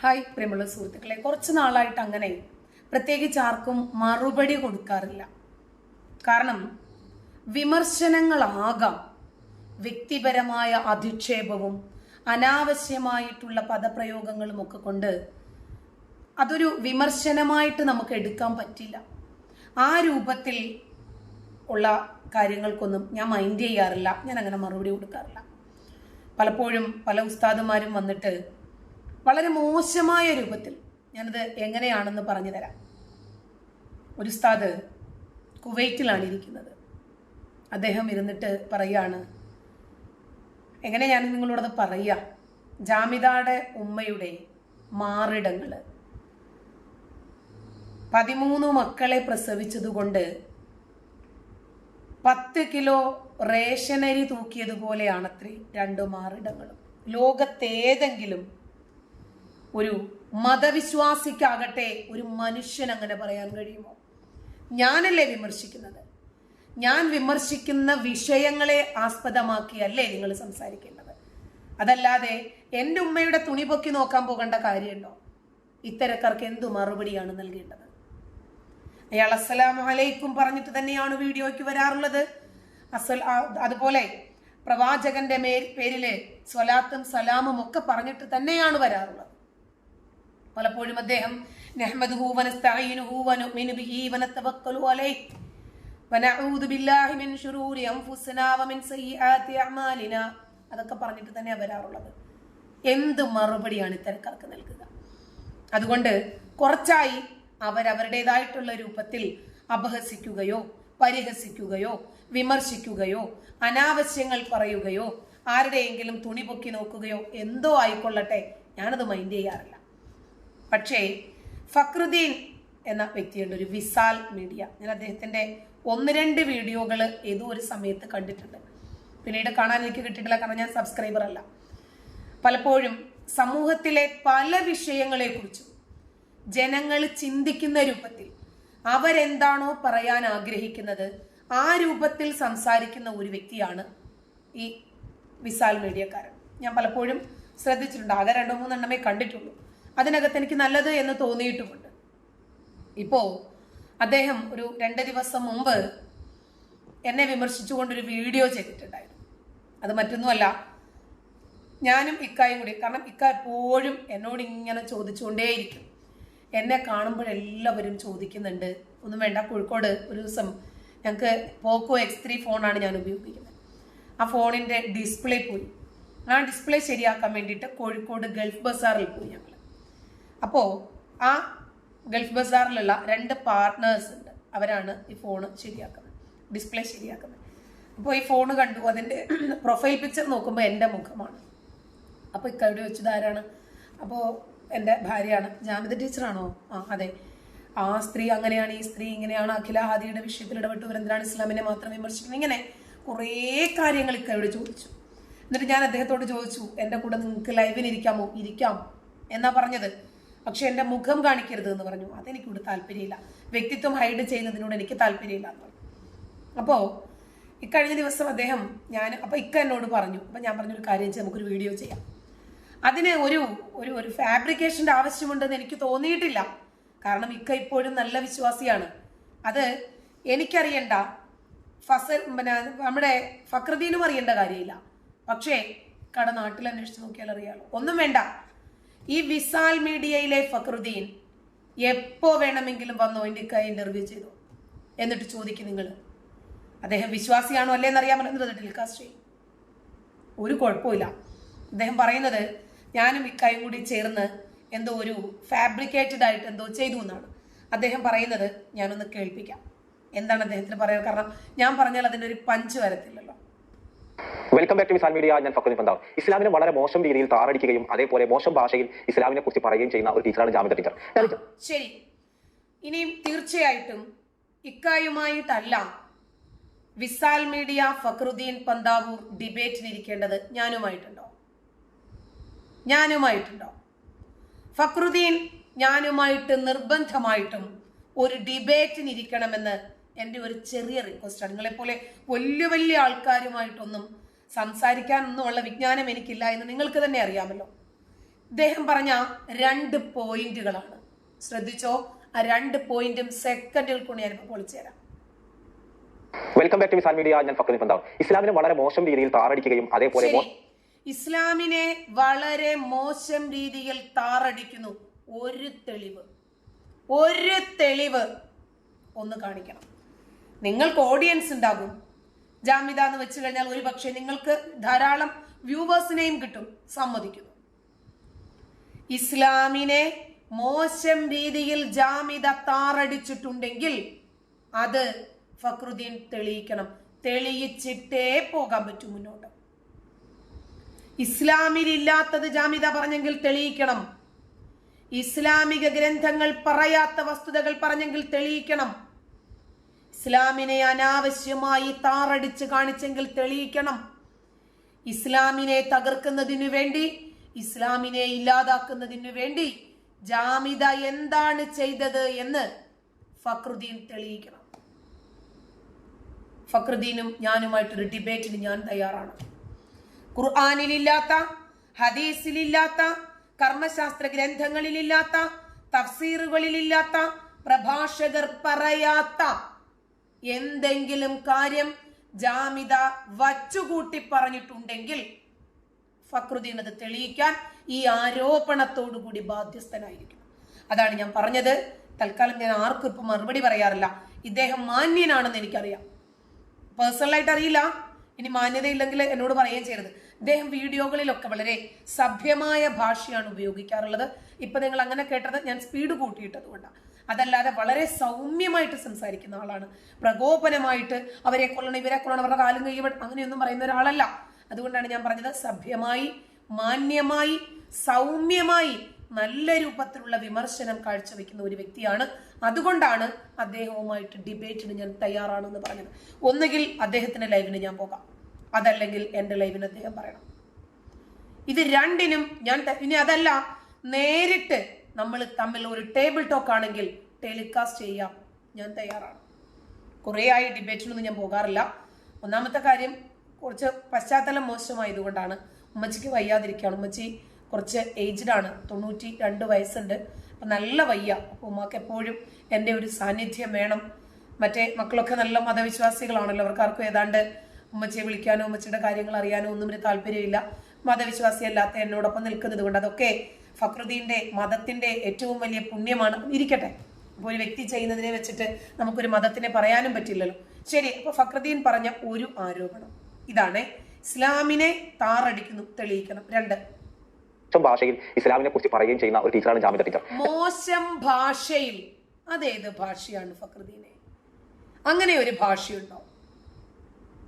Hi പ്രിയമുള്ള സുഹൃത്തുക്കളെ കുറച്ച് നാളായിട്ട് അങ്ങനെ പ്രത്യേകിച്ച് ആർക്കും മറുപടി കൊടുക്കാറില്ല. കാരണം വിമർശനങ്ങളാകാം വ്യക്തിപരമായ അധിക്ഷേപവും അനാവശ്യമായിട്ടുള്ള പദപ്രയോഗങ്ങളും ഒക്കെ കൊണ്ട് അതൊരു വിമർശനമായിട്ട് നമുക്ക് എടുക്കാൻ പറ്റില്ല. ആ രൂപത്തിൽ ഉള്ള കാര്യങ്ങൾക്കൊന്നും ഞാൻ മൈൻഡ് ചെയ്യാറില്ല ഞാൻ അങ്ങനെ മറുപടി കൊടുക്കാറില്ല. പലപ്പോഴും പല ഉസ്താദുമാരും വന്നിട്ട് വളരെ മോശമായ രൂപത്തിൽ ഞാനത് എങ്ങനെയാണെന്ന് പറഞ്ഞു തരാം. ഒരു ഉസ്താദ് കുവൈറ്റിലാണ് ഇരിക്കുന്നത്. അദ്ദേഹം ഇരുന്നിട്ട് പറയാണ് എങ്ങനെ ഞാൻ നിങ്ങളോടത് പറയുക ജാമിതയുടെ ഉമ്മയുടെ മാറിടങ്ങൾ പതിമൂന്ന് മക്കളെ പ്രസവിച്ചതുകൊണ്ട് പത്ത് കിലോ റേഷനരി തൂക്കിയതുപോലെയാണത്രേ രണ്ടു മാറിടങ്ങളും. ലോകത്തേതെങ്കിലും ഒരു മതവിശ്വാസിക്കാകട്ടെ ഒരു മനുഷ്യൻ അങ്ങനെ പറയാൻ കഴിയുമോ? ഞാനല്ലേ വിമർശിക്കുന്നത്? ഞാൻ വിമർശിക്കുന്ന വിഷയങ്ങളെ ആസ്പദമാക്കിയല്ലേ നിങ്ങൾ സംസാരിക്കേണ്ടത്? അതല്ലാതെ എന്റെ ഉമ്മയുടെ തുണി പൊക്കി നോക്കാൻ പോകേണ്ട കാര്യമുണ്ടോ? ഇത്തരക്കാർക്ക് എന്തു മറുപടിയാണ് നൽകേണ്ടത്? അയാൾ അസ്സലാമു അലൈക്കും പറഞ്ഞിട്ട് തന്നെയാണ് വീഡിയോയ്ക്ക് വരാറുള്ളത്. അസൽ അതുപോലെ പ്രവാചകന്റെ മേൽ പേരിൽ സ്വലാത്തും സലാമും ഒക്കെ പറഞ്ഞിട്ട് തന്നെയാണ് വരാറുള്ളത്. പലപ്പോഴും അദ്ദേഹം അതൊക്കെ പറഞ്ഞിട്ട് തന്നെ വരാറുള്ളത്. എന്ത് മറുപടിയാണ് ഇത്തരക്കാർക്ക് നൽകുക? അതുകൊണ്ട് കുറച്ചായി അവരവരുടേതായിട്ടുള്ള രൂപത്തിൽ അപഹസിക്കുകയോ പരിഹസിക്കുകയോ വിമർശിക്കുകയോ അനാവശ്യങ്ങൾ പറയുകയോ ആരുടെയെങ്കിലും തുണി പൊക്കി നോക്കുകയോ എന്തോ ആയിക്കൊള്ളട്ടെ ഞാനത് മൈൻഡ് ചെയ്യാറില്ല. പക്ഷേ ഫക്രുദ്ദീൻ എന്ന വ്യക്തിയുണ്ട് ഒരു വിസാൽ മീഡിയ. ഞാൻ അദ്ദേഹത്തിന്റെ ഒന്ന് രണ്ട് വീഡിയോകൾ ഏതോ ഒരു സമയത്ത് കണ്ടിട്ടുണ്ട്. പിന്നീട് കാണാൻ എനിക്ക് കിട്ടിയിട്ടില്ല കാരണം ഞാൻ സബ്സ്ക്രൈബർ അല്ല. പലപ്പോഴും സമൂഹത്തിലെ പല വിഷയങ്ങളെക്കുറിച്ചും ജനങ്ങൾ ചിന്തിക്കുന്ന രൂപത്തിൽ അവരെന്താണോ പറയാൻ ആഗ്രഹിക്കുന്നത് ആ രൂപത്തിൽ സംസാരിക്കുന്ന ഒരു വ്യക്തിയാണ് ഈ വിസാൽ മീഡിയക്കാരൻ. ഞാൻ പലപ്പോഴും ശ്രദ്ധിച്ചിട്ടുണ്ട് ആകെ രണ്ടോ മൂന്നെണ്ണമേ കണ്ടിട്ടുള്ളൂ. അതിനകത്ത് എനിക്ക് നല്ലത് എന്ന് തോന്നിയിട്ടുമുണ്ട്. ഇപ്പോ അദ്ദേഹം ഒരു രണ്ട് ദിവസം മുമ്പ് എന്നെ വിമർശിച്ചുകൊണ്ടൊരു വീഡിയോ ചെയ്തിട്ടുണ്ടായിരുന്നു. അത് മറ്റൊന്നുമല്ല ഞാനും ഇക്കായും കൂടി കാരണം ഇക്ക എപ്പോഴും എന്നോട് ഇങ്ങനെ ചോദിച്ചുകൊണ്ടേയിരിക്കും. എന്നെ കാണുമ്പോഴെല്ലാവരും ചോദിക്കുന്നുണ്ട് ഒന്നും വേണ്ട കോഴിക്കോട് ഒരു ദിവസം ഞങ്ങൾക്ക് പോക്കോ എക്സ് ത്രീ ഫോണാണ് ഞാൻ ഉപയോഗിക്കുന്നത്. ആ ഫോണിന്റെ ഡിസ്പ്ലേ പോയി. ആ ഡിസ്പ്ലേ ശരിയാക്കാൻ വേണ്ടിയിട്ട് കോഴിക്കോട് ഗൾഫ് ബസാറിൽ പോയി ഞങ്ങൾ അപ്പോൾ ആ ഗൾഫ് ബസാറിലുള്ള രണ്ട് പാർട്ട്നേഴ്സ് ഉണ്ട്. അവരാണ് ഈ ഫോൺ ശരിയാക്കുന്നത്. ഡിസ്പ്ലേ ശരിയാക്കുന്നത്. അപ്പോൾ ഈ ഫോൺ കണ്ടു. അതിന്റെ പ്രൊഫൈൽ പിക്ചർ നോക്കുമ്പോൾ എന്റെ മുഖമാണ്. അപ്പോൾ ഇക്കവിടെ വെച്ചത് ആരാണ്? അപ്പോൾ എന്റെ ഭാര്യയാണ്. ജാമിത ടീച്ചറാണോ ആ അതെ. ആ സ്ത്രീ അങ്ങനെയാണ്. ഈ സ്ത്രീ ഇങ്ങനെയാണ്. അഖില ഹാദിയുടെ വിഷയത്തിൽ ഇടപെട്ട്. വരന്തരാണ് ഇസ്ലാമിനെ മാത്രം വിമർശിക്കുന്നത്? ഇങ്ങനെ കുറേ കാര്യങ്ങൾ ഇക്കവിടെ ചോദിച്ചു. എന്നിട്ട് ഞാൻ അദ്ദേഹത്തോട് ചോദിച്ചു എന്റെ കൂടെ നിങ്ങൾക്ക് ലൈവിന് ഇരിക്കാമോ? ഇരിക്കാം. എന്നാ പറഞ്ഞത്? പക്ഷെ എന്റെ മുഖം കാണിക്കരുത് എന്ന് പറഞ്ഞു. അതെനിക്കിവിടെ താല്പര്യമില്ല. വ്യക്തിത്വം ഹൈഡ് ചെയ്യുന്നതിനോട് എനിക്ക് താല്പര്യമില്ല എന്ന് അപ്പോൾ ഇക്കഴിഞ്ഞ ദിവസം അദ്ദേഹം ഞാൻ അപ്പോൾ ഇക്ക എന്നോട് പറഞ്ഞു. അപ്പൊ ഞാൻ പറഞ്ഞൊരു കാര്യം വെച്ചാൽ നമുക്കൊരു വീഡിയോ ചെയ്യാം. അതിന് ഒരു ഒരു ഒരു ഫാബ്രിക്കേഷന്റെ ആവശ്യമുണ്ടെന്ന് എനിക്ക് തോന്നിയിട്ടില്ല. കാരണം ഇക്ക ഇപ്പോഴും നല്ല വിശ്വാസിയാണ്. അത് എനിക്കറിയണ്ട. ഫസൽ പിന്നെ നമ്മുടെ ഫക്രദീനും അറിയേണ്ട കാര്യമില്ല. പക്ഷേ കട നാട്ടിൽ അന്വേഷിച്ച് നോക്കിയാൽ അറിയാമല്ലോ ഒന്നും വേണ്ട. ഈ വിസാൽ മീഡിയയിലെ ഫക്രുദ്ദീൻ എപ്പോ വേണമെങ്കിലും വന്നോ ഇക്ക ഇന്റർവ്യൂ ചെയ്തു? എന്നിട്ട് ചോദിക്കും നിങ്ങൾ അദ്ദേഹം വിശ്വാസിയാണോ അല്ലേ എന്നറിയാമല്ലോ എന്നത് ടെലികാസ്റ്റ് ചെയ്യും. ഒരു കുഴപ്പമില്ല അദ്ദേഹം പറയുന്നത് ഞാനും ഇക്കായും കൂടി ചേർന്ന് എന്തോ ഒരു ഫാബ്രിക്കേറ്റഡ് ആയിട്ട് എന്തോ ചെയ്തു എന്നാണ്. അദ്ദേഹം പറയുന്നത് ഞാനൊന്ന് കേൾപ്പിക്കാം. എന്താണ് അദ്ദേഹത്തിന് പറയാൻ കാരണം? ഞാൻ പറഞ്ഞാൽ അതിന്റെ ഒരു punch വരത്തില്ലല്ലോ. Welcome back to Visal media ഞാൻ ഫക്കുദ്ദീൻ പന്താവ് ഇസ്ലാമിനെ വളരെ മോശം രീതിയിൽ താറടിക്കുകയും അതേപോലെ മോശം ഭാഷയിൽ ഇസ്ലാമിനെ കുറിച്ച് പറയുകയും ചെയ്യുന്ന ഒരു ടീച്ചറാണ് ജാമിത ടീച്ചർ ശരി. ഇനിയും തീർച്ചയായിട്ടും ഇക്കായുമായിട്ടല്ല വിസാൽ മീഡിയ ഫക്രുദ്ദീൻ പന്താവൂർ ഡിബേറ്റിലിരിക്കേണ്ടത് ഞാനുമായിട്ടുണ്ടോ? ഞാനുമായിട്ടുണ്ടോ? ഫക്രുദ്ദീൻ ഞാനുമായിട്ട് നിർബന്ധമായിട്ടും ഒരു ഡിബേറ്റിനിരിക്കണമെന്ന് എന്റെ ഒരു ചെറിയ റിക്വസ്റ്റാണ് നിങ്ങളെപ്പോലെ വലിയ വലിയ ആൾക്കാരുമായിട്ടൊന്നും സംസാരിക്കാനൊന്നും ഒന്നുമുള്ള വിജ്ഞാനം എനിക്കില്ല എന്ന് നിങ്ങൾക്ക് തന്നെ അറിയാമല്ലോ. ഇദ്ദേഹം പറഞ്ഞ രണ്ട് പോയിന്റുകളാണ്. ശ്രദ്ധിച്ചോ? ആ രണ്ട് പോയിന്റും സെക്കൻഡുകൾ കൊണ്ട് ഞാൻ പൊളിച്ചു തരാം. Welcome back to Misal media ഞാൻ ഫക്കറിൻ പന്താവ് ഇസ്ലാമിനെ വളരെ മോശം രീതിയിൽ താറടിക്കുകയും അതേപോലെ ഇസ്ലാമിനെ വളരെ മോശം രീതിയിൽ താറടിക്കുന്നു. ഒരു തെളിവ്. ഒരു തെളിവ് ഒന്ന് കാണിക്കണം. നിങ്ങൾക്ക് ഓഡിയൻസ് ഉണ്ടാകും. ജാമിത എന്ന് വെച്ചു കഴിഞ്ഞാൽ ഒരുപക്ഷെ നിങ്ങൾക്ക് ധാരാളം വ്യൂവേഴ്സിനെയും കിട്ടും സമ്മതിക്കുന്നു. ഇസ്ലാമിനെ മോശം രീതിയിൽ ജാമ്യത താറടിച്ചിട്ടുണ്ടെങ്കിൽ അത് ഫക്രുദ്ദീൻ തെളിയിക്കണം. തെളിയിച്ചിട്ടേ പോകാൻ പറ്റൂ മുന്നോട്ട്. ഇസ്ലാമിലില്ലാത്തത് ജാമ്യത പറഞ്ഞെങ്കിൽ തെളിയിക്കണം. ഇസ്ലാമിക ഗ്രന്ഥങ്ങൾ പറയാത്ത വസ്തുതകൾ പറഞ്ഞെങ്കിൽ തെളിയിക്കണം. ഇസ്ലാമിനെ അനാവശ്യമായി താറടിച്ച് കാണിച്ചെങ്കിൽ തെളിയിക്കണം. ഇസ്ലാമിനെ തകർക്കുന്നതിനു വേണ്ടി ഇസ്ലാമിനെ ഇല്ലാതാക്കുന്നതിനു വേണ്ടി ജാമിദ എന്താണ് ചെയ്തത് എന്ന് ഫക്രുദ്ദീൻ തെളിയിക്കണം. ഫക്രുദ്ദീനും ഞാനുമായിട്ടൊരു ഡിബേറ്റിന് ഞാൻ തയ്യാറാണ്. ഖുർആാനിലില്ലാത്ത ഹദീസിലില്ലാത്ത കർമ്മശാസ്ത്ര ഗ്രന്ഥങ്ങളിലില്ലാത്ത തഫ്സീറുകളിലില്ലാത്ത പ്രഭാഷകർ പറയാത്ത എന്തെങ്കിലും കാര്യം ജാമിത വച്ചുകൂട്ടി പറഞ്ഞിട്ടുണ്ടെങ്കിൽ ഫക്രുദ്ദീൻ അത് തെളിയിക്കാൻ ഈ ആരോപണത്തോടുകൂടി ബാധ്യസ്ഥനായിരിക്കും. അതാണ് ഞാൻ പറഞ്ഞത്. തൽക്കാലം ഞാൻ ആർക്കും ഇപ്പം മറുപടി പറയാറില്ല. ഇദ്ദേഹം മാന്യനാണെന്ന് എനിക്കറിയാം. പേഴ്സണലായിട്ട് അറിയില്ല. ഇനി മാന്യതയില്ലെങ്കിൽ എന്നോട് പറയുകയും ചെയ്യരുത്. ഇദ്ദേഹം വീഡിയോകളിലൊക്കെ വളരെ സഭ്യമായ ഭാഷയാണ് ഉപയോഗിക്കാറുള്ളത്. ഇപ്പം നിങ്ങൾ അങ്ങനെ കേട്ടത് ഞാൻ സ്പീഡ് കൂട്ടിയിട്ടത് കൊണ്ടാണ് അതല്ലാതെ വളരെ സൗമ്യമായിട്ട് സംസാരിക്കുന്ന ആളാണ്. പ്രകോപനമായിട്ട് അവരെ കൊള്ളണം ഇവരെ കൊള്ളണം അവരുടെ കാലും കൈ അങ്ങനെയൊന്നും പറയുന്ന ഒരാളല്ല. അതുകൊണ്ടാണ് ഞാൻ പറഞ്ഞത് സഭ്യമായി മാന്യമായി സൗമ്യമായി നല്ല രൂപത്തിലുള്ള വിമർശനം കാഴ്ചവെക്കുന്ന ഒരു വ്യക്തിയാണ്. അതുകൊണ്ടാണ് അദ്ദേഹവുമായിട്ട് ഡിബേറ്റിന് ഞാൻ തയ്യാറാണെന്ന് പറഞ്ഞത്. ഒന്നുകിൽ അദ്ദേഹത്തിന്റെ ലൈവിന് ഞാൻ പോകാം. അതല്ലെങ്കിൽ എന്റെ ലൈവിന് അദ്ദേഹം പറയണം. ഇത് രണ്ടിനും ഞാൻ ഇനി അതല്ല നേരിട്ട് നമ്മൾ തമ്മിൽ ഒരു ടേബിൾ ടോക്ക് ആണെങ്കിൽ ടെലികാസ്റ്റ് ചെയ്യാം. ഞാൻ തയ്യാറാണ്. കുറേ ആയി ഡിബേറ്റിനൊന്നും ഞാൻ പോകാറില്ല. ഒന്നാമത്തെ കാര്യം കുറച്ച് പശ്ചാത്തലം മോശമായതുകൊണ്ടാണ്. ഉമ്മച്ചിക്ക് വയ്യാതിരിക്കുകയാണ്. ഉമ്മച്ചി കുറച്ച് ഏജ്ഡ് ആണ്. തൊണ്ണൂറ്റി രണ്ട് വയസ്സുണ്ട്. അപ്പം നല്ല വയ്യ. അപ്പോൾ ഉമ്മക്ക് എപ്പോഴും എന്റെ ഒരു സാന്നിധ്യം വേണം. മറ്റേ മക്കളൊക്കെ നല്ല മതവിശ്വാസികളാണല്ലോ. അവർക്കാർക്കും ഏതാണ്ട് ഉമ്മച്ചിയെ വിളിക്കാനോ ഉമ്മച്ചിയുടെ കാര്യങ്ങൾ അറിയാനോ ഒന്നും ഒരു താല്പര്യമില്ല. മതവിശ്വാസി അല്ലാത്ത എന്നോടൊപ്പം നിൽക്കുന്നത് കൊണ്ട് അതൊക്കെ ഫക്രുദ്ദീന്റെ മതത്തിന്റെ ഏറ്റവും വലിയ പുണ്യമാണ്. ഇരിക്കട്ടെ. അപ്പോൾ ഒരു വ്യക്തി ചെയ്യുന്നതിനെ വെച്ചിട്ട് നമുക്കൊരു മതത്തിനെ പറയാനും പറ്റില്ലല്ലോ. ശരി അപ്പോൾ ഫക്രുദ്ദീൻ പറഞ്ഞ ഒരു ആരോപണം. ഇതാണ് ഇസ്ലാമിനെ താറടിക്കുന്നു തെളിയിക്കണം. രണ്ട്. മോശം ഭാഷയിൽ ഇസ്ലാമിനെ കുറിച്ച് പറയുകയും ചെയ്യുന്ന ഒരു ടീച്ചറാണ് ജാമിദ ടീച്ചർ മോശം ഭാഷയിൽ അതേത് ഭാഷയാണ് ഫക്രുദ്ദീനെ? അങ്ങനെ ഒരു ഭാഷയുണ്ടോ?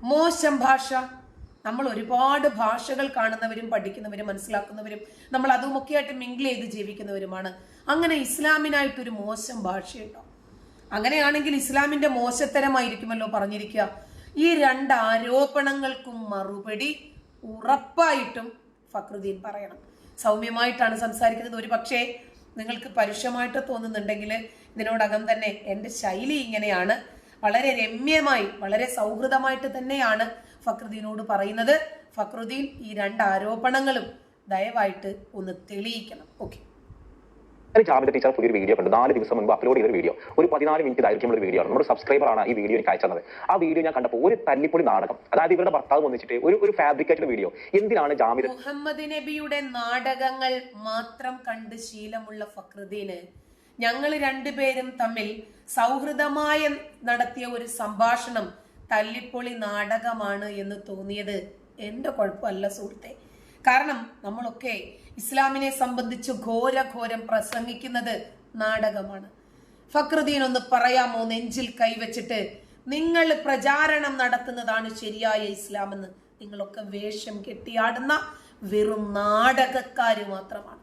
മോശം ഭാഷ? നമ്മൾ ഒരുപാട് ഭാഷകൾ കാണുന്നവരും പഠിക്കുന്നവരും മനസ്സിലാക്കുന്നവരും നമ്മൾ അതുമൊക്കെയായിട്ട് മിങ്കിൾ ചെയ്ത് ജീവിക്കുന്നവരുമാണ്. അങ്ങനെ ഇസ്ലാമിനായിട്ടൊരു മോശം ഭാഷയുണ്ടോ? അങ്ങനെയാണെങ്കിൽ ഇസ്ലാമിന്റെ മോശത്തരമായിരിക്കുമല്ലോ പറഞ്ഞിരിക്കുക. ഈ രണ്ട് ആരോപണങ്ങൾക്കും മറുപടി ഉറപ്പായിട്ടും ഫക്രുദ്ദീൻ പറയണം. സൗമ്യമായിട്ടാണ് സംസാരിക്കുന്നത്. ഒരു പക്ഷേ നിങ്ങൾക്ക് പരുഷമായിട്ട് തോന്നുന്നുണ്ടെങ്കിൽ ഇതിനോടകം തന്നെ എന്റെ ശൈലി ഇങ്ങനെയാണ്. വളരെ രമ്യമായി വളരെ സൗഹൃദമായിട്ട് തന്നെയാണ് ഫക്രുദ്ദീനോട് പറയുന്നത്. ഫക്രുദ്ദീൻ ഈ രണ്ട് ആരോപണങ്ങളും ദയവായിട്ട് ഒന്ന് തെളിയിക്കണം. ഓക്കെ. ഞാൻ ജാമിദ ടീച്ചർ പുതിയൊരു വീഡിയോ കണ്ടു. നാല് ദിവസം മുമ്പ് അപ്ലോഡ് ചെയ്തൊരു വീഡിയോ. ഒരു പതിനാല് മിനിറ്റ് ദൈർഘ്യമുള്ള ഒരു വീഡിയോ ആണ്. നമ്മുടെ സബ്സ്ക്രൈബറാണ് ഈ വീഡിയോ എനിക്ക് അയച്ചത് ആ വീഡിയോ ഞാൻ കണ്ടപ്പോൾ ഒരു തല്ലിപ്പൊളി നാടകം അതായത് ഇവരുടെ ഭർത്താവ് വന്നിച്ചിട്ട് ഒരു ഒരു ഫാബ്രിക്കേറ്റഡ് വീഡിയോ എന്തിനാണ് ജാമിർ മുഹമ്മദ് നബിയുടെ നാടകങ്ങൾ മാത്രം കണ്ട് ശീലമുള്ള ഫക്രുദ്ദീന് ഞങ്ങൾ രണ്ടുപേരും തമ്മിൽ സൗഹൃദമായ നടത്തിയ ഒരു സംഭാഷണം തല്ലിപ്പൊളി നാടകമാണ് എന്ന് തോന്നിയത് എന്റെ കുഴപ്പമല്ല സുഹൃത്തെ. കാരണം നമ്മളൊക്കെ ഇസ്ലാമിനെ സംബന്ധിച്ച് ഘോരഘോരം പ്രസംഗിക്കുന്നത് നാടകമാണ്. ഫക്രുദ്ദീൻ ഒന്ന് പറയാമോ നെഞ്ചിൽ കൈവച്ചിട്ട്? നിങ്ങൾ പ്രചാരണം നടത്തുന്നതാണ് ശരിയായ ഇസ്ലാം എന്ന് നിങ്ങളൊക്കെ വേഷം കെട്ടിയാടുന്ന വെറും നാടകക്കാര് മാത്രമാണ്.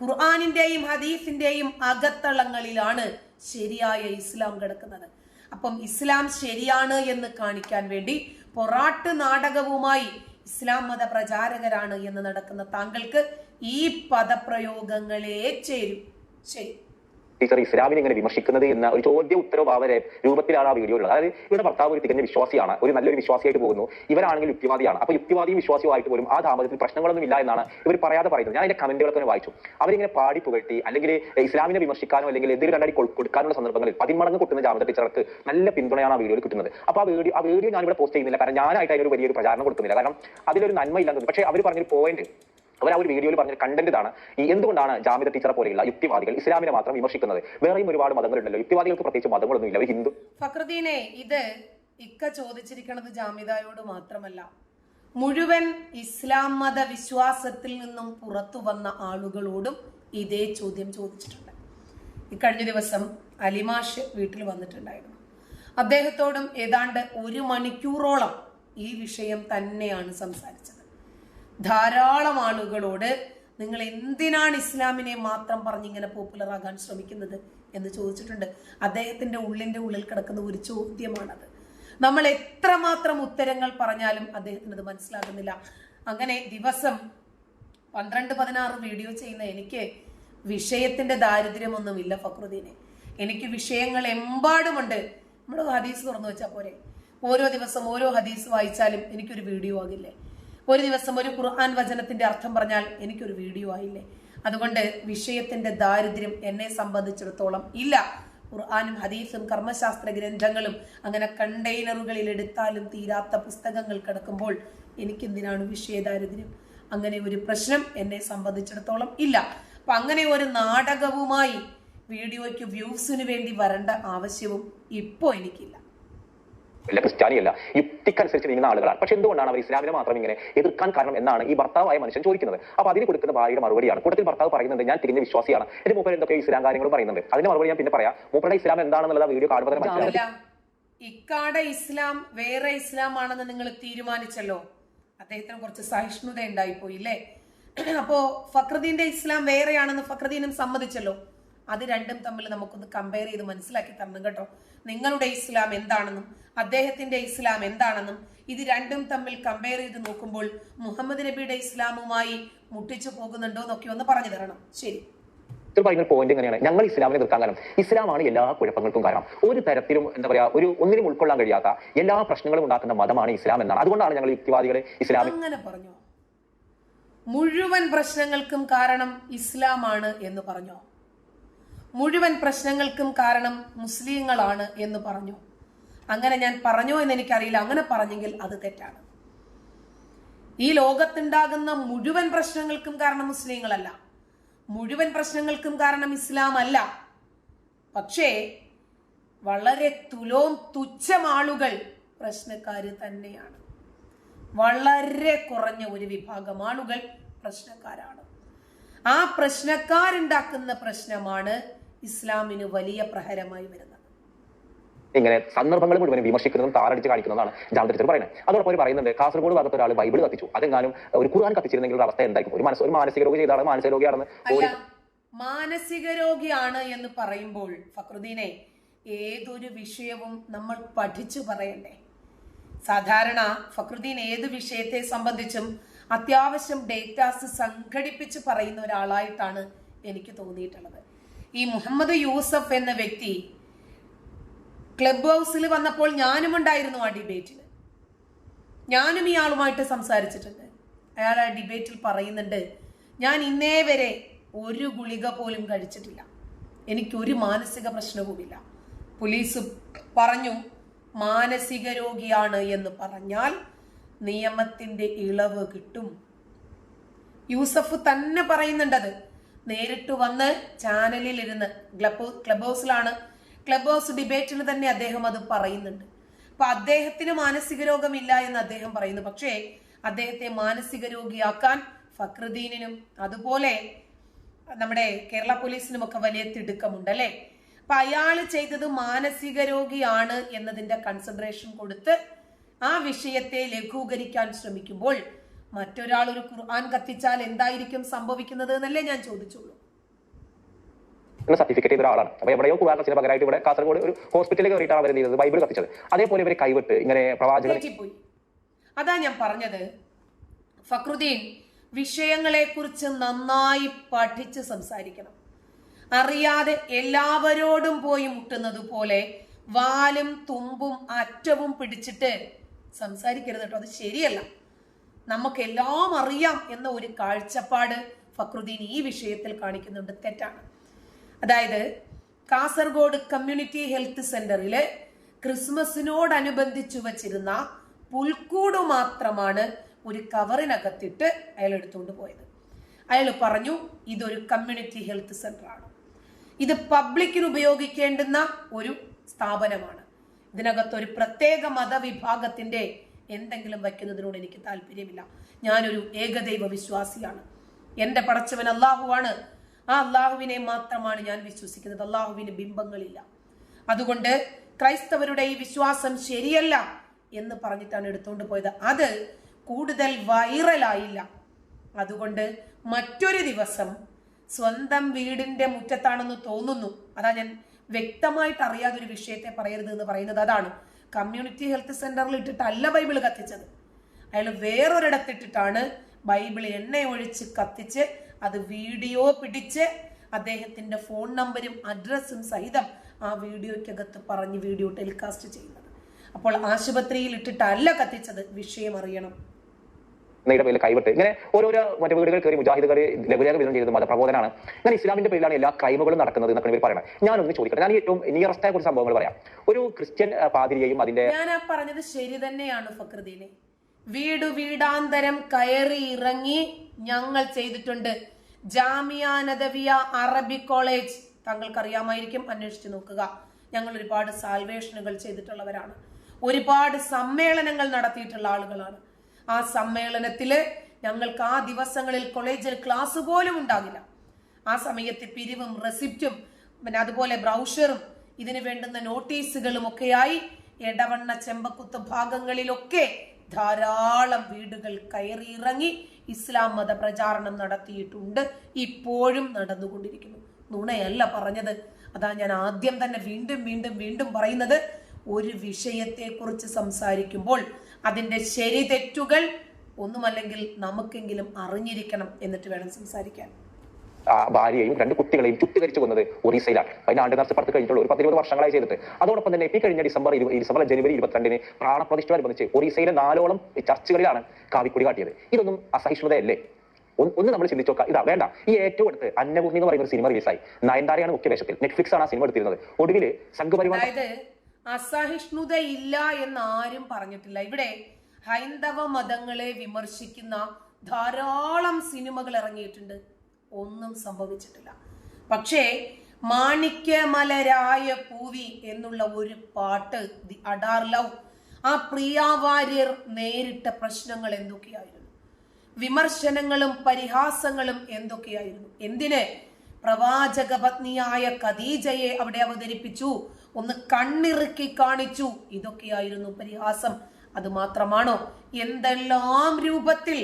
ഖുർആാനിന്റെയും ഹദീസിന്റെയും അകത്തളങ്ങളിലാണ് ശരിയായ ഇസ്ലാം കിടക്കുന്നത്. അപ്പം ഇസ്ലാം ശരിയാണ് എന്ന് കാണിക്കാൻ വേണ്ടി പൊറാട്ട് നാടകവുമായി ഇസ്ലാം മത പ്രചാരകരാണ് എന്ന് നടക്കുന്ന താങ്കൾക്ക് ഈ പദപ്രയോഗങ്ങളെ ചേരും. ശരി. ടീച്ചർ ഇസ്ലാമിനെ ഇങ്ങനെ വിമർശിക്കുന്നത് എന്ന ഒരു ചോദ്യ ഉത്തരവാവരെ രൂപത്തിലാണ് ആ വീഡിയോ ഉള്ളത് അതായത് ഇവിടെ ഭർത്താവ് ഒരു തികഞ്ഞ വിശ്വാസിയാണ് ഒരു നല്ലൊരു വിശ്വാസിയായിട്ട് പോകുന്നു ഇവരാണെങ്കിൽ യുക്തിവാദിയാണ്. അപ്പൊ യുക്തിവാദിയും വിശ്വാസിയുമായിട്ട് പോലും ആ ദാമ്പത്യത്തിൽ പ്രശ്നങ്ങളൊന്നും ഇല്ല എന്നാണ് ഇവർ പറയാതെ പറയുന്നത്. ഞാൻ അതിന്റെ കമന്റുകളൊക്കെ വായിച്ചു. അവരിങ്ങനെ പാടി പുകഴ്ത്തി അല്ലെങ്കിൽ ഇസ്ലാമിനെ വിമർശിക്കാനോ അല്ലെങ്കിൽ എന്തെങ്കിലും കണ്ടാടി കൊടുക്കാനുള്ള സന്ദർഭങ്ങളിൽ പതിമടങ്ങ് കൊട്ടുന്ന ജാമത ടീച്ചർക്ക് നല്ല പിന്തുണയാണ് ആ വീഡിയോയിൽ കിട്ടുന്നത്. അപ്പൊ ആ വീഡിയോ ആ വീഡിയോ ഞാൻ ഇവിടെ പോസ്റ്റ് ചെയ്യുന്നില്ല. കാരണം ഞാനായിട്ട് അതിനൊരു വലിയൊരു പ്രചാരണം കൊടുക്കുന്നില്ല. കാരണം അതിലൊരു നന്മ ഇല്ലാന്ന് പക്ഷേ അവർ പറഞ്ഞൊരു പോയിന്റ് അവർ ആ ഒരു വീഡിയോയിൽ പറഞ്ഞ കണ്ടന്റ് ഇതാണ്. ഈ എന്തുകൊണ്ടാണ് ജാമിത ടീച്ചറെ പോലെയുള്ള യുക്തിവാദികൾ ഇസ്ലാമിനെ മാത്രം വിമർശിക്കുന്നത്? വേറെയും ഒരുപാട് മതങ്ങളുണ്ടല്ലോ. യുക്തിവാദികൾക്ക് പ്രത്യേകിച്ച് മതങ്ങളൊന്നും ഇല്ല ഹിന്ദു. ഫക്രദീനെ ഇത് ഇക്ക ചോദിച്ചിരിക്കുന്നത് ജാമിതായോട് മാത്രമല്ല. മുഴുവൻ ഇസ്ലാം മത വിശ്വാസത്തിൽ നിന്നും പുറത്തു വന്ന ആളുകളോടും ഇതേ ചോദ്യം ചോദിച്ചിട്ടുണ്ട്. ഇക്കഴിഞ്ഞ ദിവസം അലിമാഷ് വീട്ടിൽ വന്നിട്ടുണ്ടായിരുന്നു. അദ്ദേഹത്തോടും ഏതാണ്ട് ഒരു മണിക്കൂറോളം ഈ വിഷയം തന്നെയാണ് സംസാരിച്ചത്. ധാരാളം ആളുകളോട് നിങ്ങൾ എന്തിനാണ് ഇസ്ലാമിനെ മാത്രം പറഞ്ഞിങ്ങനെ പോപ്പുലർ ആകാൻ ശ്രമിക്കുന്നത് എന്ന് ചോദിച്ചിട്ടുണ്ട്. അദ്ദേഹത്തിന്റെ ഉള്ളിന്റെ ഉള്ളിൽ കിടക്കുന്ന ഒരു ചോദ്യമാണത്. നമ്മൾ എത്രമാത്രം ഉത്തരങ്ങൾ പറഞ്ഞാലും അദ്ദേഹത്തിന് അത് മനസ്സിലാകുന്നില്ല. അങ്ങനെ ദിവസം പന്ത്രണ്ട് പതിനാറ് വീഡിയോ ചെയ്യുന്ന എനിക്ക് വിഷയത്തിന്റെ ദാരിദ്ര്യമൊന്നുമില്ല ഫക്രുദ്ദീനെ. എനിക്ക് വിഷയങ്ങൾ എമ്പാടുമുണ്ട്. നമ്മൾ ഹദീസ് തുറന്നു വെച്ചാൽ പോരെ. ഓരോ ദിവസം ഓരോ ഹദീസ് വായിച്ചാലും എനിക്കൊരു വീഡിയോ ആകില്ലേ? ഒരു ദിവസം ഒരു ഖുർആൻ വചനത്തിന്റെ അർത്ഥം പറഞ്ഞാൽ എനിക്കൊരു വീഡിയോ ആയില്ലേ? അതുകൊണ്ട് വിഷയത്തിന്റെ ദാരിദ്ര്യം എന്നെ സംബന്ധിച്ചിടത്തോളം ഇല്ല. ഖുർആാനും ഹദീസും കർമ്മശാസ്ത്ര ഗ്രന്ഥങ്ങളും അങ്ങനെ കണ്ടെയ്നറുകളിൽ എടുത്താലും തീരാത്ത പുസ്തകങ്ങൾ കിടക്കുമ്പോൾ എനിക്കെന്തിനാണ് വിഷയ ദാരിദ്ര്യം? അങ്ങനെ ഒരു പ്രശ്നം എന്നെ സംബന്ധിച്ചിടത്തോളം ഇല്ല. അപ്പൊ അങ്ങനെ ഒരു നാടകവുമായി വീഡിയോയ്ക്ക് വ്യൂസിന് വേണ്ടി വരേണ്ട ആവശ്യവും ഇപ്പോ എനിക്കില്ല. അല്ല ക്രിസ്ത്യാനിയല്ല യുക്തിക്കനുസരിച്ച് നീങ്ങുന്ന ആളുകളാണ്. പക്ഷെ എന്തുകൊണ്ടാണ് അവർ ഇസ്ലാമിനെ മാത്രം ഇങ്ങനെ എതിർക്കാൻ കാരണം എന്നാണ് ഈ ഭർത്താവായ മനുഷ്യൻ ചോദിക്കുന്നത്. അപ്പൊ അതിന് കൊടുക്കുന്ന ഭാര്യയുടെ മറുപടിയാണ്. കൂട്ടത്തിൽ ഭർത്താവ് പറയുന്നുണ്ട് ഞാൻ തിരിഞ്ഞ വിശ്വാസിയാണ്. എന്റെ മൂപ്പർ എന്തൊക്കെ ഇസ്ലാം കാര്യങ്ങൾ പറയുന്നുണ്ട്. അതിന്റെ മറുപടി ഞാൻ പിന്നെ പറയാം. മൂപ്പരുടെ ഇസ്ലാം എന്താണെന്നുള്ളത് വീഡിയോ കാണുമ്പോൾ തന്നെ ഇക്കാട ഇസ്ലാം വേറെ ഇസ്ലാം ആണെന്ന് നിങ്ങൾ തീരുമാനിച്ചല്ലോ. അദ്ദേഹത്തിന് കുറച്ച് സഹിഷ്ണുത ഉണ്ടായിപ്പോയി അല്ലേ അപ്പോ ഫക്രദീന്റെ ഇസ്ലാം വേറെയാണെന്ന് ഫക്രദീനും സമ്മതിച്ചല്ലോ. അത് രണ്ടും തമ്മിൽ നമുക്കൊന്ന് കമ്പയർ ചെയ്ത് മനസ്സിലാക്കി തരണം കേട്ടോ. നിങ്ങളുടെ ഇസ്ലാം എന്താണെന്നും അദ്ദേഹത്തിന്റെ ഇസ്ലാം എന്താണെന്നും ഇത് രണ്ടും തമ്മിൽ കമ്പയർ ചെയ്ത് നോക്കുമ്പോൾ മുഹമ്മദ് നബിയുടെ ഇസ്ലാമുമായി മുട്ടിച്ചു പോകുന്നുണ്ടോ എന്നൊക്കെ ഒന്ന് പറഞ്ഞു തരണം. ശരി. പറയുന്ന പോയിന്റ് എങ്ങനെയാണ്? ഞങ്ങൾ ഇസ്ലാമിനെ എതിർക്കാൻ കാരണം. ഇസ്ലാമാണ് എല്ലാ കുഴപ്പങ്ങൾക്കും കാരണം. ഒരു തരത്തിലും എന്താ പറയാ ഒരു ഒന്നിനും ഉൾക്കൊള്ളാൻ കഴിയാത്ത എല്ലാ പ്രശ്നങ്ങളും ഉണ്ടാക്കുന്ന മതമാണ് ഇസ്ലാം എന്നാണ്. അതുകൊണ്ടാണ് ഞങ്ങൾ യുക്തിവാദികളെ ഇസ്ലാം അങ്ങനെ പറഞ്ഞോ. മുഴുവൻ പ്രശ്നങ്ങൾക്കും കാരണം ഇസ്ലാമാണ് എന്ന് പറഞ്ഞോ. മുഴുവൻ പ്രശ്നങ്ങൾക്കും കാരണം മുസ്ലിങ്ങളാണ് എന്ന് പറഞ്ഞു. അങ്ങനെ ഞാൻ പറഞ്ഞോ എന്ന് എനിക്കറിയില്ല. അങ്ങനെ പറഞ്ഞെങ്കിൽ അത് തെറ്റാണ്. ഈ ലോകത്തുണ്ടാകുന്ന മുഴുവൻ പ്രശ്നങ്ങൾക്കും കാരണം മുസ്ലിങ്ങളല്ല. മുഴുവൻ പ്രശ്നങ്ങൾക്കും കാരണം ഇസ്ലാം അല്ല പക്ഷേ വളരെ തുലോം തുച്ഛം ആളുകൾ പ്രശ്നക്കാര് തന്നെയാണ്. വളരെ കുറഞ്ഞ ഒരു വിഭാഗം ആളുകൾ പ്രശ്നക്കാരാണ്. ആ പ്രശ്നക്കാരുണ്ടാക്കുന്ന പ്രശ്നമാണ് ഇസ്ലാമിന് വലിയ പ്രഹരമായി വരുന്നത്. ഇങ്ങനെ സന്ദർഭങ്ങൾ മുഴുവൻ വിമർശിക്കുന്നതും താറടിച്ച് കാണിക്കുന്നതാണ് ജാമത്തിൽ പറയുന്നത്. അതോടൊപ്പം അവർ പറയുന്നുണ്ട് കാസർഗോഡ് ഭാഗത്ത് ഒരാൾ ബൈബിൾ കത്തിച്ചു. അതെങ്ങാനും ഒരു ഖുർആൻ കത്തിച്ചിരുന്നെങ്കിൽ ഒരു അവസ്ഥ എന്തായിരിക്കും ഒരു മനസ്സ് ഒരു മാനസിക രോഗി ചെയ്താണ് മാനസിക രോഗിയാണെന്ന് അല്ല മാനസിക രോഗിയാണ് എന്ന് പറയുമ്പോൾ ഫക്രുദ്ദീനെ ഏതൊരു വിഷയവും നമ്മൾ പഠിച്ചു പറയണ്ടേ? സാധാരണ ഫക്രുദ്ദീൻ ഏത് വിഷയത്തെ സംബന്ധിച്ചും അത്യാവശ്യം ഡേറ്റാസ് സംഘടിപ്പിച്ച് പറയുന്ന ഒരാളായിട്ടാണ് എനിക്ക് തോന്നിയിട്ടുള്ളത്. ഈ മുഹമ്മദ് യൂസഫ് എന്ന വ്യക്തി ക്ലബ് ഹൗസിൽ വന്നപ്പോൾ ഞാനും ഉണ്ടായിരുന്നു ആ ഡിബേറ്റിൽ ഞാനും ഇയാളുമായിട്ട് സംസാരിച്ചിട്ടുണ്ട്. അയാൾ ആ ഡിബേറ്റിൽ പറയുന്നുണ്ട് ഞാൻ ഇന്നേ വരെ ഒരു ഗുളിക പോലും കഴിച്ചിട്ടില്ല. എനിക്കൊരു മാനസിക പ്രശ്നവുമില്ല. പോലീസ് പറഞ്ഞു മാനസിക രോഗിയാണ് എന്ന് പറഞ്ഞാൽ നിയമത്തിന്റെ ഇളവ് കിട്ടും. യൂസഫ് തന്നെ പറയുന്നുണ്ടത് നേരിട്ട് വന്ന് ചാനലിൽ ഇരുന്ന് ക്ലബ് ക്ലബ് ഹൗസിലാണ്. ക്ലബ് ഹൗസ് ഡിബേറ്റിൽ തന്നെ അദ്ദേഹം അത് പറയുന്നുണ്ട്. അപ്പൊ അദ്ദേഹത്തിന് മാനസിക രോഗമില്ല എന്ന് അദ്ദേഹം പറയുന്നു. പക്ഷേ അദ്ദേഹത്തെ മാനസിക രോഗിയാക്കാൻ ഫക്രുദ്ദീനും അതുപോലെ നമ്മുടെ കേരള പോലീസിനും ഒക്കെ വലിയ തിടുക്കമുണ്ട് അല്ലെ? അപ്പൊ അയാൾ ചെയ്തത് മാനസിക രോഗിയാണ് എന്നതിന്റെ കൺസിഡറേഷൻ കൊടുത്ത് ആ വിഷയത്തെ ലഘൂകരിക്കാൻ ശ്രമിക്കുമ്പോൾ മറ്റൊരാൾ ഒരു ഖുർആൻ കത്തിച്ചാൽ എന്തായിരിക്കും സംഭവിക്കുന്നത് എന്നല്ലേ ഞാൻ ചോദിച്ചുള്ളൂ. സർട്ടിഫിക്കറ്റ് ചെയ്ത ഒരാളാണ്. അപ്പോൾ എവിടെയോ കത്തിച്ചിന് പകരമായിട്ട് ഇവിടെ കാസർഗോഡ് ഒരു ഹോസ്പിറ്റലിൽ കയറിയിട്ടാണ് അവർ ചെയ്തത്? ബൈബിൾ കത്തിച്ചത്. അതേപോലെ ഇവരെ കൈവിട്ട് ഇങ്ങനെ പ്രവാചകൻ അതാ ഞാൻ പറഞ്ഞത്. ഫക്രുദ്ദീൻ വിഷയങ്ങളെക്കുറിച്ച് നന്നായി പഠിച്ച് സംസാരിക്കണം. അറിയാതെ എല്ലാവരോടും പോയി മുട്ടുന്നത് പോലെ വാലും തുമ്പും അറ്റവും പിടിച്ചിട്ട് സംസാരിക്കരുത് കേട്ടോ. അത് ശരിയല്ല. നമുക്കെല്ലാം അറിയാം എന്ന ഒരു കാഴ്ചപ്പാട് ഫക്രുദ്ദീൻ ഈ വിഷയത്തിൽ കാണിക്കുന്നുണ്ട്. തെറ്റാണ്. അതായത് കാസർഗോഡ് കമ്മ്യൂണിറ്റി ഹെൽത്ത് സെന്ററിൽ ക്രിസ്മസിനോടനുബന്ധിച്ചു വച്ചിരുന്ന പുൽക്കൂട് മാത്രമാണ് ഒരു കവറിനകത്തിട്ട് അയാൾ എടുത്തുകൊണ്ട് പോയത്. അയാൾ പറഞ്ഞു ഇതൊരു കമ്മ്യൂണിറ്റി ഹെൽത്ത് സെന്റർ ആണ് ഇത് പബ്ലിക്കിന് ഉപയോഗിക്കേണ്ടുന്ന ഒരു സ്ഥാപനമാണ്. ഇതിനകത്ത് ഒരു പ്രത്യേക മതവിഭാഗത്തിന്റെ എന്തെങ്കിലും വയ്ക്കുന്നതിനോട് എനിക്ക് താല്പര്യമില്ല. ഞാനൊരു ഏകദൈവ വിശ്വാസിയാണ്. എന്റെ പടച്ചവൻ അള്ളാഹുവാണ് ആ അള്ളാഹുവിനെ മാത്രമാണ് ഞാൻ വിശ്വസിക്കുന്നത്. അള്ളാഹുവിന് ബിംബങ്ങളില്ല. അതുകൊണ്ട് ക്രൈസ്തവരുടെ ഈ വിശ്വാസം ശരിയല്ല എന്ന് പറഞ്ഞിട്ടാണ് എടുത്തുകൊണ്ട് പോയത്. അത് കൂടുതൽ വൈറലായില്ല. അതുകൊണ്ട് മറ്റൊരു ദിവസം സ്വന്തം വീടിന്റെ മുറ്റത്താണെന്ന് തോന്നുന്നു. അതാ ഞാൻ വ്യക്തമായിട്ട് അറിയാതൊരു വിഷയത്തെ പറയരുത് എന്ന് പറയുന്നത്. അതാണ് കമ്മ്യൂണിറ്റി ഹെൽത്ത് സെന്ററിൽ ഇട്ടിട്ടല്ല ബൈബിൾ കത്തിച്ചത്. അയാൾ വേറൊരിടത്തിട്ടിട്ടാണ് ബൈബിൾ എണ്ണ ഒഴിച്ച് കത്തിച്ച് അത് വീഡിയോ പിടിച്ച് അദ്ദേഹത്തിന്റെ ഫോൺ നമ്പരും അഡ്രസ്സും സഹിതം ആ വീഡിയോയ്ക്കകത്ത് പറഞ്ഞ് വീഡിയോ ടെലികാസ്റ്റ് ചെയ്യുന്നത്. അപ്പോൾ ആശുപത്രിയിൽ ഇട്ടിട്ടല്ല കത്തിച്ചത്. വിഷയം അറിയണം. എന്നതിന്റെ പേരിൽ കൈവിട്ട് ഇങ്ങനെ ഓരോരോ മറ്റു വീടുകൾ കയറി മുജാഹിദുകൾ ലഘുലേഖ വിതരണം ചെയ്തത് മതപ്രബോധനാണ് അങ്ങനെ ഇസ്ലാമിന്റെ പേരിലാണ് എല്ലാ ക്രൈമുകളും നടക്കുന്നത് എന്നൊക്കെ ഇവർ പറയണം. ഞാനൊന്ന് ചോദിക്കട്ടെ. ഞാൻ ഏറ്റവും നിയറസ്റ്റായ കുറച്ച് സംഭവങ്ങൾ പറയാം. ഒരു ക്രിസ്ത്യൻ പാതിരിയെയും അതിന്റെ ഞാൻ പറഞ്ഞത് ശരി തന്നെയാണ് ഫക്രദീനെ വീട് വീടാന്തരം കയറി ഇറങ്ങി ഞങ്ങൾ ചെയ്തിട്ടുണ്ട്. ജാമിയ നദവിയ അറബി കോളേജ്. താങ്കൾക്കറിയാമായിരിക്കും അന്വേഷിച്ചു നോക്കുക. ഞങ്ങൾ ഒരുപാട് സാൽവേഷനുകൾ ചെയ്തിട്ടുള്ളവരാണ്. ഒരുപാട് സമ്മേളനങ്ങൾ നടത്തിയിട്ടുള്ള ആളുകളാണ്. ആ സമ്മേളനത്തിൽ ഞങ്ങൾക്ക് ആ ദിവസങ്ങളിൽ കോളേജിൽ ക്ലാസ് പോലും ഉണ്ടാകില്ല. ആ സമയത്ത് പിരിവും റെസിപ്റ്റും പിന്നെ അതുപോലെ ബ്രൗഷറും ഇതിന് വേണ്ടുന്ന നോട്ടീസുകളും ഒക്കെയായി എടവണ്ണ ചെമ്പക്കുത്ത് ഭാഗങ്ങളിലൊക്കെ ധാരാളം വീടുകൾ കയറിയിറങ്ങി ഇസ്ലാം മത പ്രചാരണം നടത്തിയിട്ടുണ്ട്. ഇപ്പോഴും നടന്നുകൊണ്ടിരിക്കുന്നു. നുണയല്ല പറഞ്ഞത്. അതാ ഞാൻ ആദ്യം തന്നെ വീണ്ടും വീണ്ടും വീണ്ടും പറയുന്നത്. ഒരു വിഷയത്തെക്കുറിച്ച് സംസാരിക്കുമ്പോൾ അതിന്റെ ശരി തെറ്റുകൾ ഒന്നുമല്ലെങ്കിൽ നമുക്കെങ്കിലും അറിഞ്ഞിരിക്കണം എന്നിട്ട് വേണം സംസാരിക്കാൻ. ആ, ഭാര്യയെയും രണ്ട് കുട്ടികളെയും ചുട്ടുകരിച്ചു കൊന്നത് ഒറീസയിലാണ്. അതിന് ആണ്ട് നർസ് പടത്ത് കഴിഞ്ഞിട്ടുള്ള ഒരു പത്തിരുപത് വർഷങ്ങളായി ചെയ്തിട്ട്. അതോടൊപ്പം തന്നെ ഈ കഴിഞ്ഞ ഡിസംബർ ഡിസംബർ ജനുവരി ഇരുപത്തിരണ്ടിന് പ്രാണപ്രതിഷ്ഠയോടനുബന്ധിച്ച് ഒറീസയിലെ നാലോളം ചർച്ചുകളിലാണ് കാവിക്കുടി കാട്ടിയത്. ഇതൊന്നും അസഹിഷ്ണുതയല്ലേ? ഒന്ന് ഒന്ന് നമ്മൾ ചിന്തിച്ചു നോക്കാം ഇതാ വേണ്ട. ഈ ഏറ്റവും അടുത്ത് അന്നപൂർണി എന്ന് പറയുന്ന ഒരു സിനിമ റിലീസായി. നയൻതാരയാണ് മുഖ്യ വേഷത്തിൽ. നെറ്റ്ഫ്ലിക്സ് ആണ് ആ സിനിമ എടുത്തിരുന്നത്. ഒടുവിൽ സംഘപരിവാർ അതായത് അസഹിഷ്ണുത ഇല്ല എന്ന് ആരും പറഞ്ഞിട്ടില്ല. ഇവിടെ ഹൈന്ദവ മതങ്ങളെ വിമർശിക്കുന്ന ധാരാളം സിനിമകൾ ഇറങ്ങിയിട്ടുണ്ട്. ഒന്നും സംഭവിച്ചിട്ടില്ല. പക്ഷേ മാണിക്യമലരായ പൂവി എന്നുള്ള ഒരു പാട്ട് ദി അഡാർ ലവ് ആ പ്രിയാവാര്യർ നേരിട്ട പ്രശ്നങ്ങൾ എന്തൊക്കെയായിരുന്നു? വിമർശനങ്ങളും പരിഹാസങ്ങളും എന്തൊക്കെയായിരുന്നു? എന്തിന് പ്രവാചക പത്നിയായ ഖദീജയെ അവിടെ അവതരിപ്പിച്ചു? ഒന്ന് കണ്ണിറുക്കി കാണിച്ചു. ഇതൊക്കെയായിരുന്നു പരിഹാസം. അത് മാത്രമാണോ? എന്തെല്ലാം രൂപത്തിൽ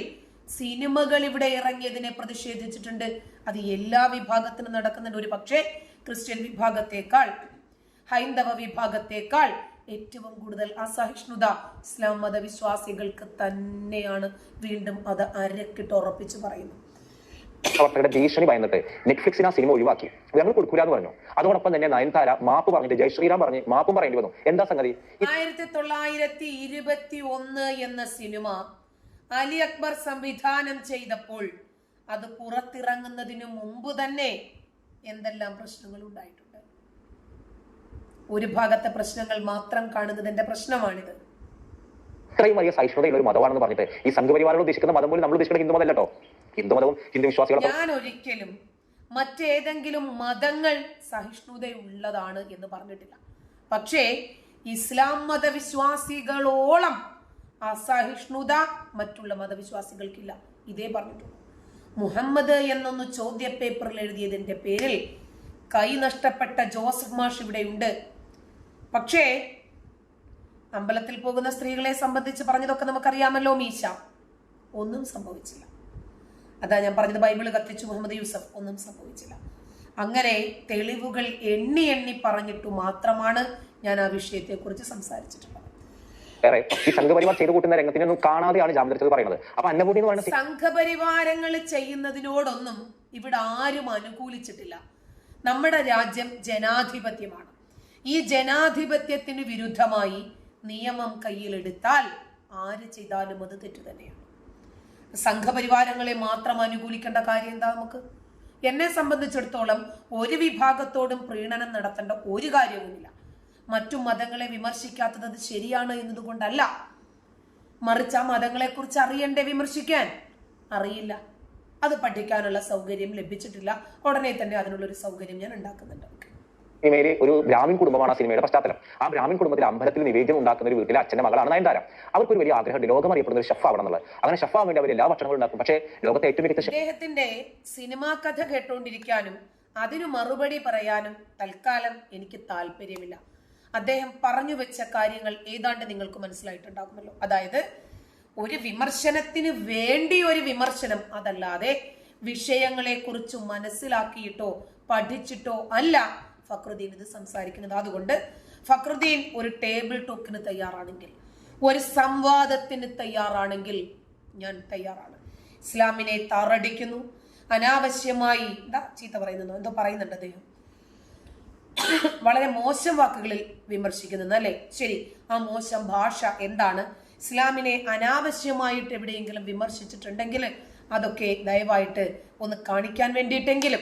സിനിമകൾ ഇവിടെ ഇറങ്ങിയതിനെ പ്രതിഷേധിച്ചിട്ടുണ്ട്? അത് എല്ലാ വിഭാഗത്തിനും നടക്കുന്നുണ്ട്. ഒരു പക്ഷേ ക്രിസ്ത്യൻ വിഭാഗത്തേക്കാൾ ഹൈന്ദവ വിഭാഗത്തേക്കാൾ ഏറ്റവും കൂടുതൽ അസഹിഷ്ണുത ഇസ്ലാം മതവിശ്വാസികൾക്ക് തന്നെയാണ് വീണ്ടും അത് അരക്കിട്ട് ഉറപ്പിച്ചു പറയുന്നു പ്രവർത്തകരുടെ ഭീഷണി ഭയന്നിട്ട് നെറ്റ്ഫ്ലിക്സിന് ആ സിനിമ ഒഴിവാക്കി. ഞങ്ങൾ കൊടുക്കൂല എന്ന് പറഞ്ഞു. അതോടൊപ്പം തന്നെ നയൻതാര മാപ്പ് പറഞ്ഞിട്ട് ജയ് ശ്രീറാം പറഞ്ഞ് മാപ്പും പറയേണ്ടി വന്നു. എന്താ സംഗതി? ആയിരത്തി തൊള്ളായിരത്തി ഇരുപത്തി ഒന്ന് എന്ന സിനിമ അലി അക്ബർ സംവിധാനം ചെയ്തപ്പോൾ അത് പുറത്തിറങ്ങുന്നതിന് മുമ്പ് തന്നെ എന്തെല്ലാം പ്രശ്നങ്ങൾ ഉണ്ടായിട്ടുണ്ട്? ഒരു ഭാഗത്തെ പ്രശ്നങ്ങൾ മാത്രം കാണുന്നതിന്റെ പ്രശ്നമാണിത്. ഇത്രയും വലിയ സഹിഷ്ണുതയുള്ള ഒരു മതമാണെന്ന് പറഞ്ഞിട്ട് ഈ സംഘപരിവാറുകൾ ഉദ്ദേശിക്കുന്ന മതം പോലും നമ്മൾ ഉദ്ദേശിക്കുന്ന ഹിന്ദു മതമല്ല കേട്ടോ ഹിന്ദു വിശ്വാസികളും ഞാൻ ഒരിക്കലും മറ്റേതെങ്കിലും മതങ്ങൾ സഹിഷ്ണുതയുള്ളതാണ് എന്ന് പറഞ്ഞിട്ടില്ല. പക്ഷേ ഇസ്ലാം മതവിശ്വാസികളോളം അസഹിഷ്ണുത മറ്റുള്ള മതവിശ്വാസികൾക്കില്ല. ഇതേ പറഞ്ഞിട്ടുള്ളൂ. മുഹമ്മദ് എന്നൊന്ന് ചോദ്യ പേപ്പറിൽ എഴുതിയതിന്റെ പേരിൽ കൈ നഷ്ടപ്പെട്ട ജോസഫ് മാഷ് ഇവിടെയുണ്ട്. പക്ഷേ അമ്പലത്തിൽ പോകുന്ന സ്ത്രീകളെ സംബന്ധിച്ച് പറഞ്ഞതൊക്കെ നമുക്കറിയാമല്ലോ മീശ. ഒന്നും സംഭവിച്ചില്ല. അതാ ഞാൻ പറഞ്ഞത് ബൈബിൾ കത്തിച്ചു മുഹമ്മദ് യൂസഫ് ഒന്നും സംഭവിച്ചില്ല. അങ്ങനെ തെളിവുകൾ എണ്ണി എണ്ണി പറഞ്ഞിട്ടു മാത്രമാണ് ഞാൻ ആ വിഷയത്തെ വിഷയത്തെക്കുറിച്ച് സംസാരിച്ചിട്ടുള്ളത്. ഈ സംഘപരിവാർ ചെയ്തു കൂട്ടുന്ന രംഗത്തിനൊന്നും കാണാതെയാണ് ജാമ്യത്തിൽ പറയുന്നത്. അപ്പൊ അന്നഭൂമി എന്ന് സംഘപരിവാരങ്ങൾ ചെയ്യുന്നതിനോടൊന്നും ഇവിടെ ആരും അനുകൂലിച്ചിട്ടില്ല. നമ്മുടെ രാജ്യം ജനാധിപത്യമാണ്. ഈ ജനാധിപത്യത്തിന് വിരുദ്ധമായി നിയമം കയ്യിലെടുത്താൽ ആര് ചെയ്താലും അത് തെറ്റു തന്നെയാണ്. സംഘപരിവാരങ്ങളെ മാത്രം അനുകൂലിക്കേണ്ട കാര്യം എന്താ നമുക്ക്? എന്നെ സംബന്ധിച്ചിടത്തോളം ഒരു വിഭാഗത്തോടും പ്രീണനം നടത്തേണ്ട ഒരു കാര്യവുമില്ല. മറ്റു മതങ്ങളെ വിമർശിക്കാത്തത് ശരിയാണ് എന്നതുകൊണ്ടല്ല. മറിച്ച് ആ മതങ്ങളെക്കുറിച്ച് അറിയണ്ടേ വിമർശിക്കാൻ? അറിയില്ല. അത് പഠിക്കാനുള്ള സൗകര്യം ലഭിച്ചിട്ടില്ല. ഉടനെ തന്നെ അതിനുള്ളൊരു സൗകര്യം ഞാൻ ഉണ്ടാക്കുന്നുണ്ട്. ഓക്കെ. സിനിമയിലെ ഒരു ബ്രാഹ്മിൻ കുടുംബമാണ് ആ സിനിമയുടെ പശ്ചാത്തലം. ആ ബ്രാഹ്മിൻ കുടുംബത്തിൽ അമ്പലത്തിൽ നിവേദ്യം ഉണ്ടാക്കുന്ന ഒരു വീട്ടിലെ അച്ഛന്റെ മകളാണ് നയൻതാര. അവർക്ക് ഒരു വലിയ ആഗ്രഹം ലോകം അറിയപ്പെടുന്ന ഒരു ഷെഫ് ആവണം എന്നുള്ളത്. അങ്ങനെ ഷെഫ് ആവാൻ വേണ്ടി അവർ എല്ലാ ഭക്ഷണങ്ങളും ഉണ്ടാക്കും. പക്ഷേ ലോകത്തെ ഏറ്റവും മികച്ച അദ്ദേഹത്തിന്റെ സിനിമാ കഥ കേട്ടുകൊണ്ടിരിക്കാനും അതിനു മറുപടി പറയാനും തൽക്കാലം എനിക്ക് താല്പര്യമില്ല. അദ്ദേഹം പറഞ്ഞു വെച്ച കാര്യങ്ങൾ ഏതാണ്ട് നിങ്ങൾക്ക് മനസ്സിലായിട്ടുണ്ടാകുമല്ലോ. അതായത് ഒരു വിമർശനത്തിന് വേണ്ടി ഒരു വിമർശനം അതല്ലാതെ വിഷയങ്ങളെ കുറിച്ച് മനസ്സിലാക്കിയിട്ടോ പഠിച്ചിട്ടോ അല്ല ഫക്രുദ്ദീൻ ഇത് സംസാരിക്കുന്നത്. അതുകൊണ്ട് ഫക്രുദ്ദീൻ ഒരു ടേബിൾ ടോക്കിന് തയ്യാറാണെങ്കിൽ ഒരു സംവാദത്തിന് തയ്യാറാണെങ്കിൽ ഞാൻ തയ്യാറാണ്. ഇസ്ലാമിനെ താറടിക്കുന്നു. അനാവശ്യമായി എന്താ ചീത്ത പറയുന്നു എന്തോ പറയുന്നുണ്ട് അദ്ദേഹം. വളരെ മോശം വാക്കുകളിൽ വിമർശിക്കുന്നു അല്ലേ? ശരി ആ മോശം ഭാഷ എന്താണ്? ഇസ്ലാമിനെ അനാവശ്യമായിട്ട് എവിടെയെങ്കിലും വിമർശിച്ചിട്ടുണ്ടെങ്കിൽ അതൊക്കെ ദയവായിട്ട് ഒന്ന് കാണിക്കാൻ വേണ്ടിയിട്ടെങ്കിലും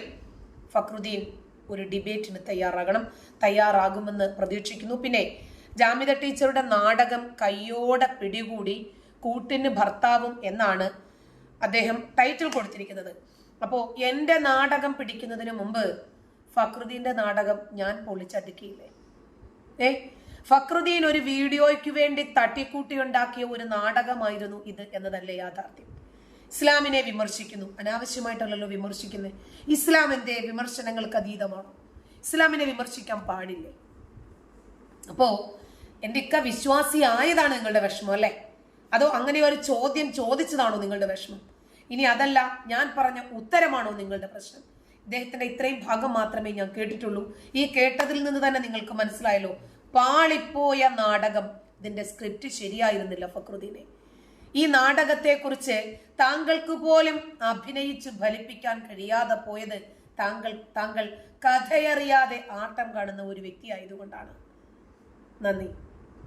ഫക്രുദ്ദീൻ ഒരു ഡിബേറ്റിന് തയ്യാറാകണം തയ്യാറാകുമെന്ന് പ്രതീക്ഷിക്കുന്നു. പിന്നെ ജാമിത ടീച്ചറുടെ നാടകം കയ്യോടെ പിടികൂടി കൂട്ടിന് ഭർത്താവും എന്നാണ് അദ്ദേഹം ടൈറ്റിൽ കൊടുത്തിരിക്കുന്നത്. അപ്പോൾ എന്റെ നാടകം പിടിക്കുന്നതിന് മുമ്പ് ഫക്രുദ്ദീന്റെ നാടകം ഞാൻ പൊളിച്ചടുക്കിയില്ലേ? ഏ ഫക്രുദ്ദീൻ ഒരു വീഡിയോയ്ക്ക് വേണ്ടി തട്ടിക്കൂട്ടി ഉണ്ടാക്കിയ ഒരു നാടകമായിരുന്നു ഇത് എന്നതല്ലേ യാഥാർത്ഥ്യം? ഇസ്ലാമിനെ വിമർശിക്കുന്നു. അനാവശ്യമായിട്ടല്ലല്ലോ വിമർശിക്കുന്നത് ഇസ്ലാമിന്റെ വിമർശനങ്ങൾക്ക് അതീതമാണ്? ഇസ്ലാമിനെ വിമർശിക്കാൻ പാടില്ലേ? അപ്പോ എന്റെ ഇക്ക വിശ്വാസി ആയതാണ് നിങ്ങളുടെ വിഷമം അല്ലേ? അതോ അങ്ങനെ ഒരു ചോദ്യം ചോദിച്ചതാണോ നിങ്ങളുടെ വിഷമം? ഇനി അതല്ല ഞാൻ പറഞ്ഞ ഉത്തരമാണോ നിങ്ങളുടെ പ്രശ്നം? ഇദ്ദേഹത്തിന്റെ ഇത്രയും ഭാഗം മാത്രമേ ഞാൻ കേട്ടിട്ടുള്ളൂ. ഈ കേട്ടതിൽ നിന്ന് തന്നെ നിങ്ങൾക്ക് മനസ്സിലായല്ലോ. പാളിപ്പോയ നാടകം ഇതിന്റെ സ്ക്രിപ്റ്റ് ശരിയായിരുന്നില്ല ഫക്രുദ്ദീനെ. ഈ നാടകത്തെക്കുറിച്ച് താങ്കൾക്ക് പോലും അഭിനയിച്ച് ഫലിപ്പിക്കാൻ കഴിയാതെ പോയത് താങ്കൾ താങ്കൾ കഥയറിയാതെ ആട്ടം കാണുന്ന ഒരു വ്യക്തി ആയതുകൊണ്ടാണ് നന്ദി.